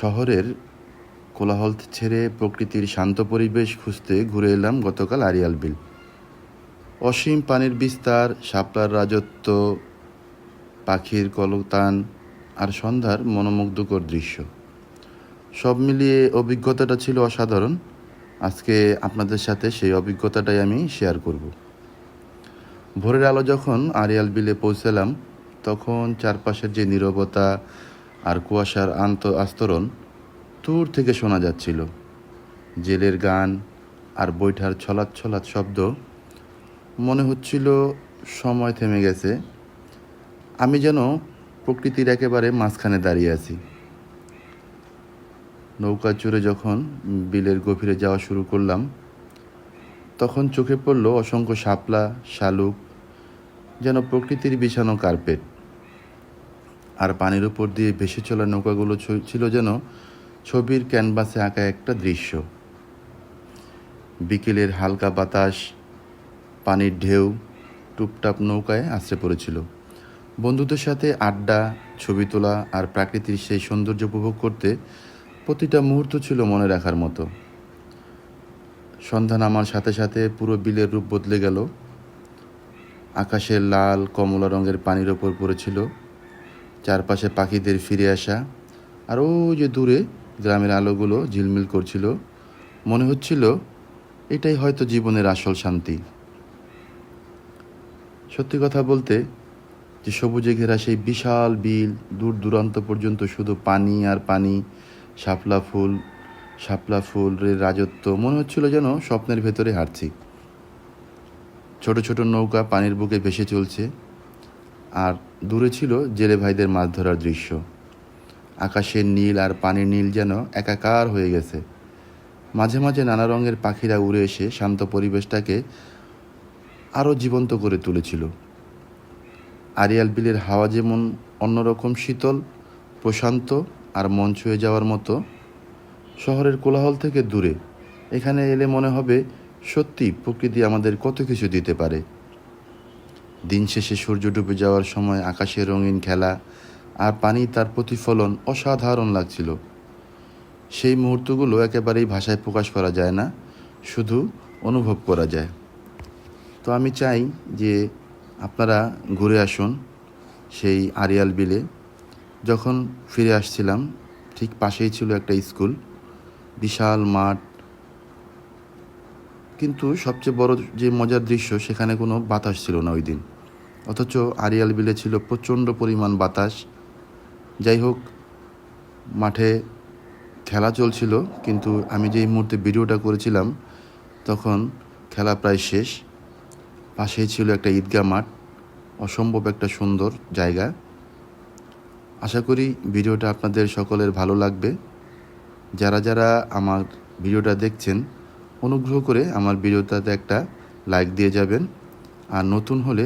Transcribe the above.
শহরের কোলাহল ছেড়ে প্রকৃতির শান্ত পরিবেশ খুঁজতে ঘুরে এলাম গতকাল আরিয়াল বিল। অসীম পানির বিস্তার, শাপলার রাজত্ব, পাখির কলতান আর সন্ধ্যার মনোমুগ্ধকর দৃশ্য। সব মিলিয়ে অভিজ্ঞতাটা ছিল অসাধারণ। আজকে আপনাদের সাথে সেই অভিজ্ঞতাটাই আমি শেয়ার করব। ভোরের আলো যখন আরিয়াল বিলে পৌঁছালাম, তখন চারপাশের যে নীরবতা আর কুয়াশার আন্ত আস্তরণ দূর থেকে শোনা যাচ্ছিল। জেলের গান আর বৈঠার ছলাৎ ছলাৎ শব্দ মনে হচ্ছিল সময় থেমে গেছে। আমি যেন প্রকৃতির একেবারে মাঝখানে দাঁড়িয়ে আছি। নৌকা চড়ে যখন বিলের গভীরে যাওয়া শুরু করলাম, তখন চোখে পড়ল অসংখ্য শাপলা, শালুক, যেন প্রকৃতির বিছানো কার্পেট। আর পানির উপর দিয়ে ভেসে চলা নৌকাগুলো ছিল যেন ছবির ক্যানভাসে আঁকা একটা দৃশ্য। বিকেলের হালকা বাতাস, পানির ঢেউ টুপটাপ নৌকায় আশ্রে পড়েছিল। বন্ধুদের সাথে আড্ডা, ছবি তোলা আর প্রাকৃতিক সেই সৌন্দর্য উপভোগ করতে প্রতিটা মুহূর্ত ছিল মনে রাখার মতো। সন্ধ্যা নামার সাথে সাথে পুরো বিলের রূপ বদলে গেল। আকাশের লাল, কমলা রঙের পানির ওপর পড়েছিল চারপাশে পাখিদের ফিরে আসা। আর ওই যে দূরে গ্রামের আলোগুলো ঝিলমিল করছিল। মনে হচ্ছিল এটাই হয়তো জীবনের আসল শান্তি। সত্যি কথা বলতে, যে সবুজে ঘেরা সেই বিশাল বিল দূর দূরান্ত পর্যন্ত শুধু পানি আর পানি, শাপলা ফুল, শাপলা ফুলের রাজত্ব, মনে হচ্ছিল যেন স্বপ্নের ভেতরে হাঁটছি। ছোট ছোট নৌকা পানির বুকে ভেসে চলছে। আর দূরে ছিল জেলে ভাইদের মাছ ধরার দৃশ্য। আকাশের নীল আর পানির নীল যেন একাকার হয়ে গেছে। মাঝে মাঝে নানা রঙের পাখিরা উড়ে এসে শান্ত পরিবেশটাকে আরও জীবন্ত করে তুলেছিল। আরিয়াল বিলের হাওয়া যেমন অন্যরকম শীতল, প্রশান্ত আর মন ছুঁয়ে যাওয়ার মতো, শহরের কোলাহল থেকে দূরে। এখানে এলে মনে হবে সত্যি প্রকৃতি আমাদের কত কিছু দিতে পারে। দিন শেষে সূর্য ডুবে যাওয়ার সময় আকাশে রঙিন খেলা আর পানি তার প্রতিফলন অসাধারণ লাগছিল। সেই মুহূর্তগুলো একেবারেই ভাষায় প্রকাশ করা যায় না, শুধু অনুভব করা যায়। তো আমি চাই যে আপনারা ঘুরে আসুন সেই আরিয়াল বিলে। যখন ফিরে আসছিলাম, ঠিক পাশেই ছিল একটা স্কুল, বিশাল মাঠ। কিন্তু সবচেয়ে বড় যে মজার দৃশ্য, সেখানে কোনো বাতাস ছিল না ওই দিন। অথচ আরিয়াল বিলে ছিল প্রচণ্ড পরিমাণ বাতাস। যাই হোক, মাঠে খেলা চলছিল, কিন্তু আমি যেই মুহূর্তে ভিডিওটা করেছিলাম, তখন খেলা প্রায় শেষ। পাশেই ছিল একটা ঈদগাহ মাঠ, অসম্ভব একটা সুন্দর জায়গা। আশা করি ভিডিওটা আপনাদের সকলের ভালো লাগবে। যারা যারা আমার ভিডিওটা দেখছেন, অনুগ্রহ করে আমার ভিডিওটাতে একটা লাইক দিয়ে যাবেন। আর নতুন হলে